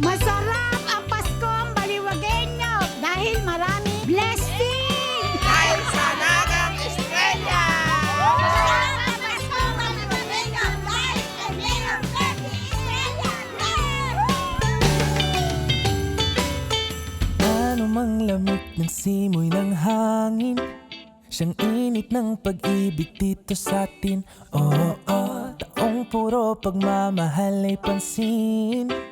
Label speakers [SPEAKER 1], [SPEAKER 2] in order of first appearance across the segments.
[SPEAKER 1] Masarap ang Paskong Baliwagenyo dahil marami blessing!
[SPEAKER 2] Dahil sa Nagang Estrella!
[SPEAKER 1] Masarap ang Paskong dahil Mayor Bertie Estrella!
[SPEAKER 3] Ano mang lamig ng simoy ng hangin Siyang init ng pag-ibig dito sa atin Oo, oh, taong puro pagmamahal ay pansin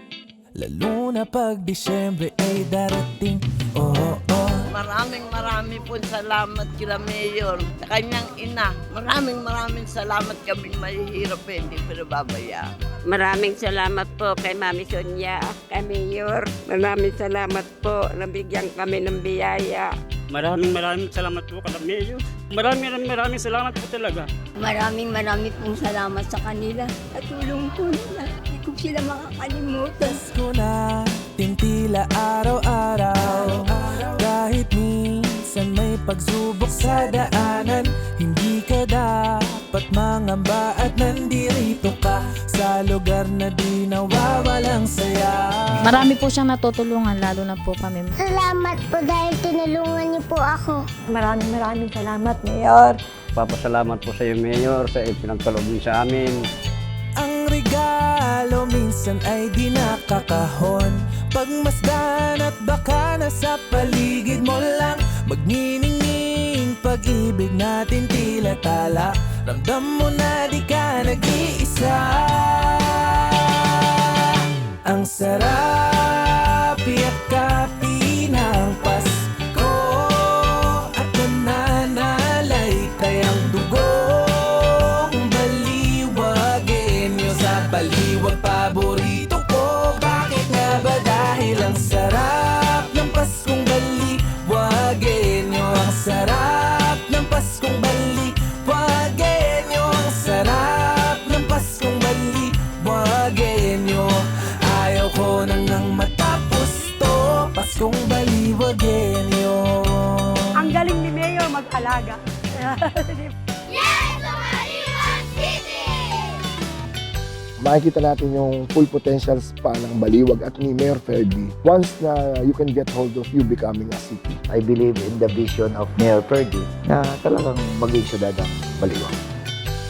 [SPEAKER 3] Lalo na pag Disyembre ay darating Oo, oh,
[SPEAKER 2] Maraming maraming po salamat kila Mayor sa kanyang ina. Maraming maraming salamat kami mahihirap eh, hindi pinababaya.
[SPEAKER 4] Maraming salamat po kay Mami Sonia, kay Mayor. Maraming salamat po, nabigyan kami ng biyaya.
[SPEAKER 5] Maraming maraming salamat po kada Mayor. Maraming maraming maraming salamat po talaga.
[SPEAKER 6] Maraming maraming pong salamat sa kanila at tulong po nila. Hindi ko sila makakalimutan.
[SPEAKER 3] Pasko na tintila araw-araw Kahit minsan may pagsubok sa daanan Hindi ka dapat mangamba at nandirito ka Sa lugar na di nawawalang saya
[SPEAKER 7] Marami po siyang natutulungan, lalo na po kami.
[SPEAKER 1] Salamat po dahil tinulungan niyo po ako.
[SPEAKER 6] Maraming maraming salamat, Mayor.
[SPEAKER 5] Papasalamat po sa iyo Mayor sa ipinagkaloob niyo sa amin.
[SPEAKER 3] Minsan ay di nakakahon. Pagmasdan at baka nasa paligid mo lang Magniningning pag-ibig natin tila tala. Ramdam mo na di ka nag-iisa. Ang sarap baliwagin nyo Ang
[SPEAKER 6] galing ni Mayor mag-alaga.
[SPEAKER 8] makikita natin yung full potentials pa ng Baliwag at ni Mayor Ferdy once na you can get hold of you becoming a city.
[SPEAKER 9] I believe in the vision of Mayor Purdy na talagang maging syudad ang Baliwag.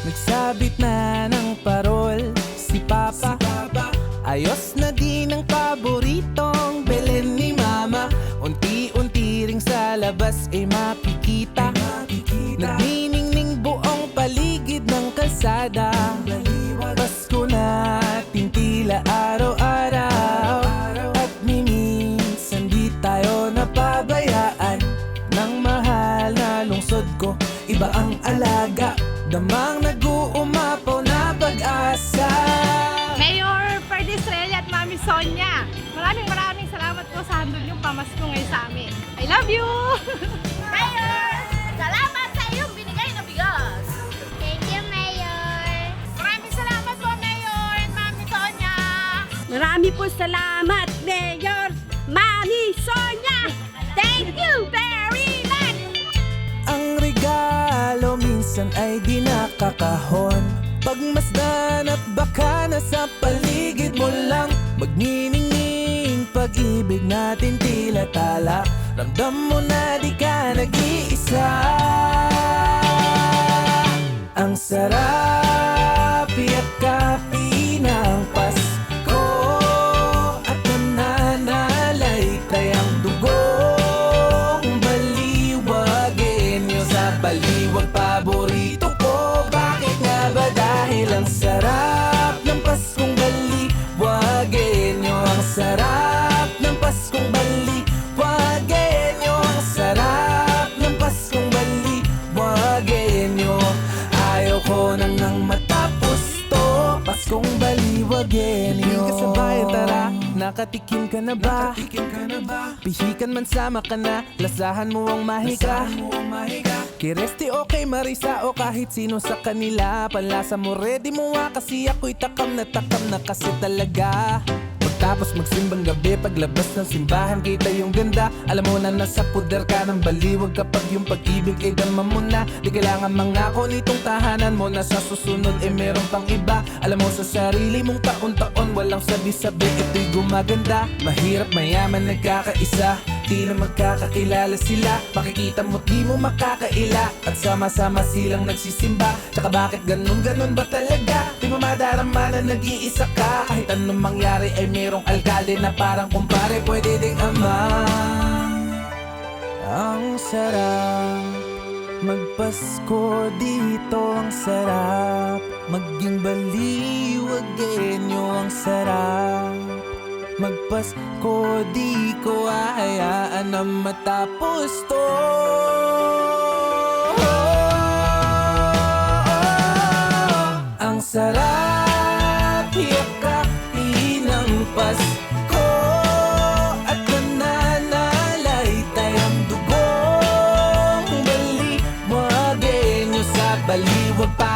[SPEAKER 3] Nagsabit na ng parol si Papa, Ayos na din ang paboritong ay makikita. Nagniningning buong paligid ng kalsada. Pasko na tintila araw-araw. At minsan di tayo napabayaan. Ng mahal na lungsod ko Iba ang alaga. Damang nag-uumapaw na pag-asa
[SPEAKER 10] Mami Sonia. Maraming maraming salamat po sa handog yung pamasko ngayon sa amin. I love you!
[SPEAKER 1] Mayor! Salamat sa iyong binigay na bigas! Thank you, Mayor!
[SPEAKER 10] Maraming salamat po, Mayor at Mami Sonia!
[SPEAKER 4] Marami po salamat, Mayor, Mami Sonia. Thank you very much!
[SPEAKER 3] Ang regalo minsan ay di nakakahon Pagmasdan at baka paligid mo lang Magniningning pag-ibig natin tila tala. Ramdam mo na di ka nag-iisa. Ang sarap tara Nakatikim ka na ba? Pihikan man sama ka na Lasahan mo ang mahika Kiresti okay Marisa o kahit sino sa kanila. Panlasa mo ready mo nga kasi ako'y takam na takam na kasi talaga Pagkatapos magsimbang gabi Paglabas ng simbahan kita yung ganda. Alam mo na nasa puder ka ng baliwag Kapag yung pag-ibig ay dama mo na. Di kailangan mangako nitong tahanan mo Na sa susunod ay meron pang iba. Alam mo sa sarili mong taon-taon Walang sabi-sabi ito'y gumaganda. Mahirap mayaman nagkakaisa Di na magkakakilala sila. Makikita mo di mo makakaila. At sama-sama silang nagsisimba. Tsaka bakit ganun-ganun ba talaga? Di mo madarama na nag-iisa ka. Kahit anong mangyari ay merong alkalde Na parang kumpare pwede ding ama. Ang sarap. Magpasko dito ang sarap. Maging baliwagenyo ang sarap Magpasko di ko ahayaan na matapos to. Ang sarap hiyakain ng Pasko. At nananalay tayong dugong Baliwagenyo sa baliwag paborito